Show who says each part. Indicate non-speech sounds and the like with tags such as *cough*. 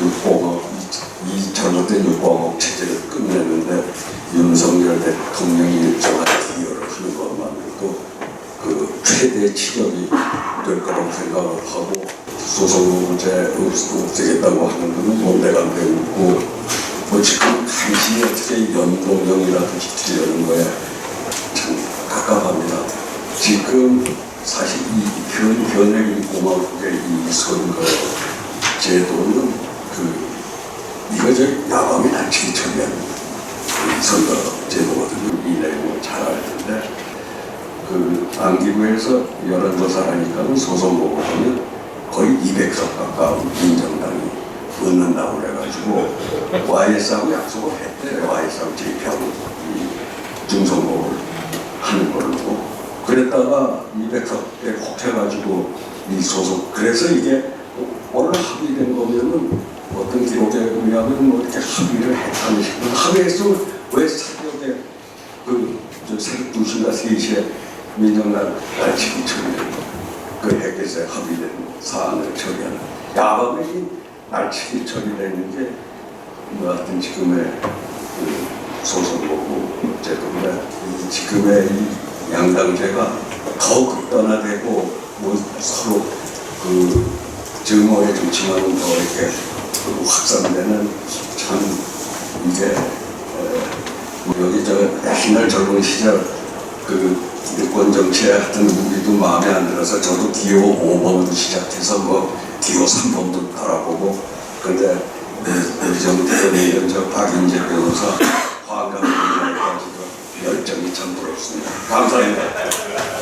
Speaker 1: 나는 이 육공업, 이 잘못된 육공업 체제를 끝내는데 윤석열 대통령이 일정한 기여를 하는 것만으로도 그 최대 치력이 될 거라고 생각을 하고 소송 문제 없애겠다고 하는 것은 논대가 되고 뭐 지금 간신히 어떻게 연동형이라든지 들려는 거에 참 갑갑합니다. 지금 사실 이 현, 현행 공화국의 이 선거 제도는 그 이거 저 야밤이 날치기 처리한 이 선거 제도거든요. 이 내용을 잘알 텐데 그 안기부에서 여론조사하니까 소송 보고 보면 거의 200석 가까운 민정당이 얻는다고 그래가지고 YS하고 약속을 했대. YS하고 재평 중선거를 하는 걸로. 그랬다가 200석에 혹 해가지고 이 소속 그래서 이게 오늘 합의된 어떤 의하면 뭐 이렇게 합의를 했다는 식으로 합의했으면 왜 새벽에 그저 새벽 2시나 3시에 민정당 날치기 처리된 거. 그 핵에서 합의된 사안을 처리하는 야밤에 이 날치기 처리되는 게 뭐 하여튼 지금의 그 소선거구 제도인데 이 지금의 이 양당제가 더 극단화되고 뭐 서로 그 증오의 정치만은 더 이렇게 그 확산되는 참 이게 에, 뭐 여기 저 옛날 젊은 시절 그 유권 정치에 하여튼 우리도 마음에 안 들어서 저도 기호 5번부터 시작해서 뭐 기호 3번도 달아보고 근데 의정부는 저 박인재 변호사 *coughs* 화강까지도 열정이 참 부럽습니다. 감사합니다.